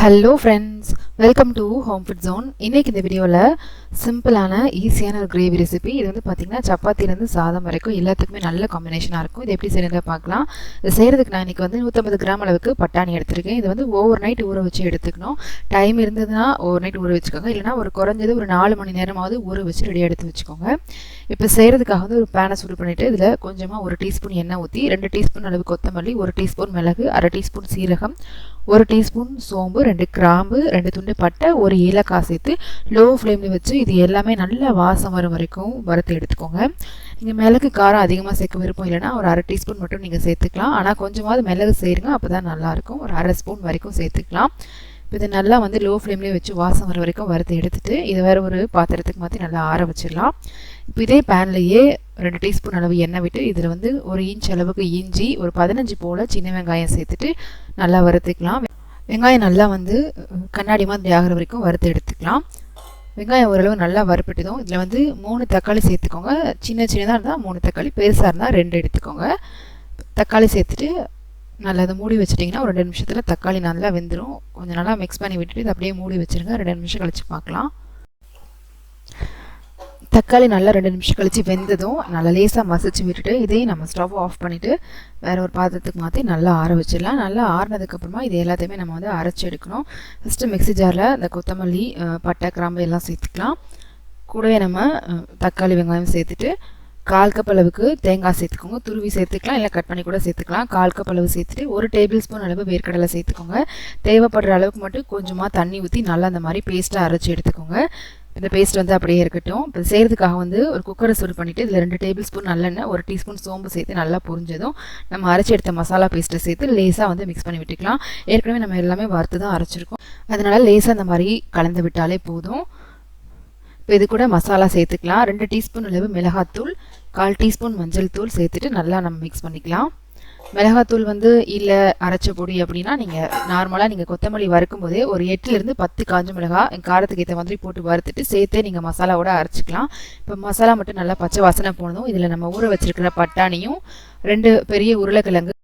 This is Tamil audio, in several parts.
Hello friends welcome to home food zone இன்றைக்கி இந்த வீடியோவில் சிம்பிளான ஈஸியான ஒரு கிரேவி ரெசிபி இது வந்து பார்த்திங்கன்னா சப்பாத்திலேருந்து சாதம் வரைக்கும் எல்லாத்துக்குமே நல்ல காம்பினேஷனாக இருக்கும். இது எப்படி செய்யறதை பார்க்கலாம் இது செய்கிறதுக்கு நான் இன்றைக்கி வந்து நூற்றம்பது கிராம் அளவுக்கு பட்டாணி எடுத்திருக்கேன். இது வந்து ஓவர் நைட் ஊற வச்சு எடுத்துக்கணும். டைம் இருந்ததுன்னா ஓவர் நைட் ஊற வச்சுக்கோங்க. இல்லைனா ஒரு குறைஞ்சது ஒரு நாலு மணி நேரமாவது ஊற வச்சு ரெடி எடுத்து வச்சுக்கோங்க. இப்போ செய்கிறதுக்காக வந்து ஒரு பேனை சூடு பண்ணிவிட்டு இதில் கொஞ்சமாக ஒரு டீஸ்பூன் எண்ணெய் ஊற்றி ரெண்டு டீஸ்பூன் அளவு கொத்தமல்லி ஒரு டீஸ்பூன் மிளகு அரை டீஸ்பூன் சீரகம் ஒரு டீஸ்பூன் சோம்பு ரெண்டு கிராம்பு ரெண்டு துண்டு பட்டை ஒரு ஏலக்காய் சேர்த்து லோ ஃப்ளேமில் வச்சு இது எல்லாமே நல்லா வாசம் வரும் வரைக்கும் வறுத்து எடுத்துக்கோங்க. நீங்கள் மிளகு காரம் அதிகமாக சேர்க்க விருப்பம் இல்லைன்னா ஒரு அரை டீஸ்பூன் மட்டும் நீங்கள் சேர்த்துக்கலாம். ஆனால் கொஞ்சமாவது மிளகு சேருங்க அப்போ தான் நல்லாயிருக்கும் ஒரு அரை ஸ்பூன் வரைக்கும் சேர்த்துக்கலாம். இப்போ இது நல்லா வந்து லோ ஃப்ளேம்லேயே வச்சு வாசம் வர வரைக்கும் வறுத்து எடுத்துகிட்டு இதை வேறு ஒரு பாத்திரத்துக்கு மாற்றி நல்லா ஆற வச்சிடலாம். இப்போ இதே பேன்லேயே ரெண்டு டீஸ்பூன் அளவு எண்ணெய் விட்டு இதில் வந்து ஒரு இன்ச் அளவுக்கு இஞ்சி ஒரு பதினஞ்சு போல் சின்ன வெங்காயம் சேர்த்துட்டு நல்லா வறுத்துக்கலாம். வெங்காயம் நல்லா வந்து கண்ணாடி மாதிரி ஆகிற வரைக்கும் வறுத்து எடுத்துக்கலாம். வெங்காயம் ஓரளவு நல்லா வறுப்பட்டுதும் இதில் வந்து மூணு தக்காளி சேர்த்துக்கோங்க. சின்ன சின்னதாக இருந்தால் மூணு தக்காளி பெருசாக இருந்தால் ரெண்டு எடுத்துக்கோங்க. தக்காளி சேர்த்துட்டு நல்லா அதை மூடி வச்சிட்டிங்கன்னா ஒரு ரெண்டு நிமிஷத்தில் தக்காளி நல்லா வெந்துடும் கொஞ்சம் நல்லா மிக்ஸ் பண்ணி விட்டுட்டு இதை அப்படியே மூடி வச்சுருங்க. ரெண்டு நிமிஷம் கழித்து பார்க்கலாம். தக்காளி நல்லா ரெண்டு நிமிஷம் கழித்து வெந்ததும் நல்லா லேசாக மசிச்சு விட்டுட்டு இதையும் நம்ம ஸ்டவ் ஆஃப் பண்ணிவிட்டு வேறு ஒரு பாத்திரத்துக்கு மாற்றி நல்லா ஆற வச்சிடலாம். நல்லா ஆறினதுக்கப்புறமா இது எல்லாத்தையுமே நம்ம வந்து அரைச்சி எடுக்கணும். ஃபஸ்ட்டு மிக்ஸி ஜாரில் இந்த கொத்தமல்லி பட்டை கிராம்பு எல்லாம் சேர்த்துக்கலாம். கூடவே நம்ம தக்காளி வெங்காயம் சேர்த்துட்டு கால் கப் அளவுக்கு தேங்காய் சேர்த்துக்கோங்க. துருவி சேர்த்துக்கலாம் இல்லை கட் பண்ணி கூட சேர்த்துக்கலாம். கால் கப் அளவு சேர்த்துட்டு ஒரு டேபிள் ஸ்பூன் அளவு வேர்க்கடலை சேர்த்துக்கோங்க. தேவைப்படுற அளவுக்கு மட்டும் கொஞ்சமாக தண்ணி ஊற்றி நல்லா அந்த மாதிரி பேஸ்ட்டாக அரைச்சி எடுத்துக்கோங்க. இந்த பேஸ்ட் வந்து அப்படியே இருக்கட்டும். இப்போ செய்கிறதுக்காக வந்து ஒரு குக்கரை சூடு பண்ணிவிட்டு இதில் ரெண்டு டேபிள் ஸ்பூன் நல்லெண்ணெய் ஒரு டீஸ்பூன் சோம்பு சேர்த்து நல்லா புரிஞ்சதும் நம்ம அரைச்சி எடுத்த மசாலா பேஸ்ட்டை சேர்த்து லேசாக வந்து மிக்ஸ் பண்ணி விட்டுக்கலாம். ஏற்கனவே நம்ம எல்லாமே வறுத்து தான் அரைச்சிருக்கோம். அதனால் லேசாக அந்த மாதிரி கலந்து விட்டாலே போதும். இப்போ இது கூட மசாலா சேர்த்துக்கலாம். ரெண்டு டீஸ்பூன் அளவு மிளகாத்தூள் கால் டீஸ்பூன் மஞ்சள் தூள் சேர்த்துட்டு நல்லா நம்ம மிக்ஸ் பண்ணிக்கலாம். மிளகாத்தூள் வந்து இல்லை அரைச்ச பொடி அப்படின்னா நீங்கள் நார்மலாக நீங்கள் கொத்தமல்லி வறுக்கும் போதே ஒரு எட்டுலேருந்து பத்து காஞ்ச மிளகா காரத்துக்கு ஏற்ற மாதிரி போட்டு வறுத்துட்டு சேர்த்தே நீங்கள் மசாலாவோட அரைச்சிக்கலாம். இப்போ மசாலா மட்டும் நல்லா பச்சை வாசனை போனதும் இதில் நம்ம ஊற வச்சிருக்கிற பட்டாணியும் ரெண்டு பெரிய உருளைக்கிழங்கு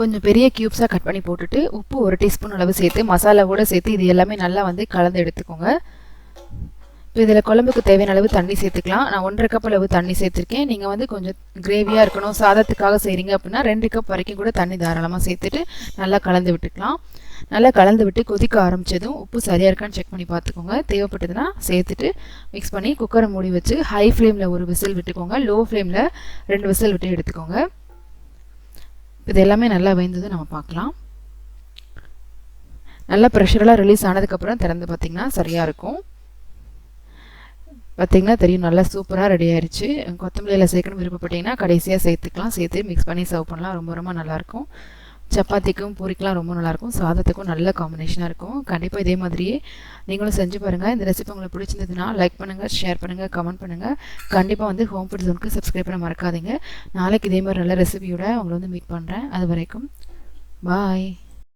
கொஞ்சம் பெரிய க்யூப்ஸாக கட் பண்ணி போட்டுட்டு உப்பு ஒரு டீஸ்பூன் அளவு சேர்த்து மசாலாவோட சேர்த்து இது எல்லாமே நல்லா வந்து கலந்து எடுத்துக்கோங்க. இதில் குழம்புக்கு தேவையான அளவு தண்ணி சேர்த்துக்கலாம். நான் ஒன்றரை கப் அளவு தண்ணி சேர்த்துருக்கேன். நீங்கள் வந்து கொஞ்சம் கிரேவியாக இருக்கணும் சாதத்துக்காக செய்கிறீங்க அப்படின்னா ரெண்டு கப் வரைக்கும் கூட தண்ணி தாராளமாக சேர்த்துட்டு நல்லா கலந்து விட்டுக்கலாம். நல்லா கலந்து விட்டு கொதிக்க ஆரம்பித்ததும் உப்பு சரியாக இருக்கான்னு செக் பண்ணி பார்த்துக்கோங்க. தேவைப்பட்டதுன்னா சேர்த்துட்டு மிக்ஸ் பண்ணி குக்கரை மூடி வச்சு ஹை ஃப்ளேமில் ஒரு விசில் விட்டுக்கோங்க. லோ ஃப்ளேமில் ரெண்டு விசில் விட்டு எடுத்துக்கோங்க. இது எல்லாமே நல்லா வெந்ததும் நம்ம பார்க்கலாம். நல்லா ப்ரெஷரெலாம் ரிலீஸ் ஆனதுக்கப்புறம் திறந்து பார்த்திங்கன்னா சரியாக இருக்கும். பார்த்திங்கன்னா தெரியும் நல்லா சூப்பராக ரெடி ஆயிடுச்சு கொத்தமல்லியில் சேர்க்கணும் விருப்பப்பட்டிங்கன்னா கடைசியாக சேர்த்துக்கலாம். சேர்த்து மிக்ஸ் பண்ணி சர்வ் பண்ணலாம். ரொம்ப ரொம்ப நல்லாயிருக்கும். சப்பாத்திக்கும் பூரிக்கெலாம் ரொம்ப நல்லாயிருக்கும். சாதத்துக்கும் நல்ல காம்பினேஷனாக இருக்கும். கண்டிப்பாக இதே மாதிரியே நீங்களும் செஞ்சு பாருங்கள் இந்த ரெசிபி உங்களுக்கு பிடிச்சிருந்ததுன்னா லைக் பண்ணுங்கள் ஷேர் பண்ணுங்கள் கமெண்ட் பண்ணுங்கள் கண்டிப்பாக வந்து ஹோம் ஃபுட் ஜோனுக்கு சப்ஸ்கிரைப் பண்ண மறக்காதீங்க. நாளைக்கு இதே மாதிரி நல்ல ரெசிபியோட உங்களை வந்து மீட் பண்ணுறேன் அது வரைக்கும் பாய்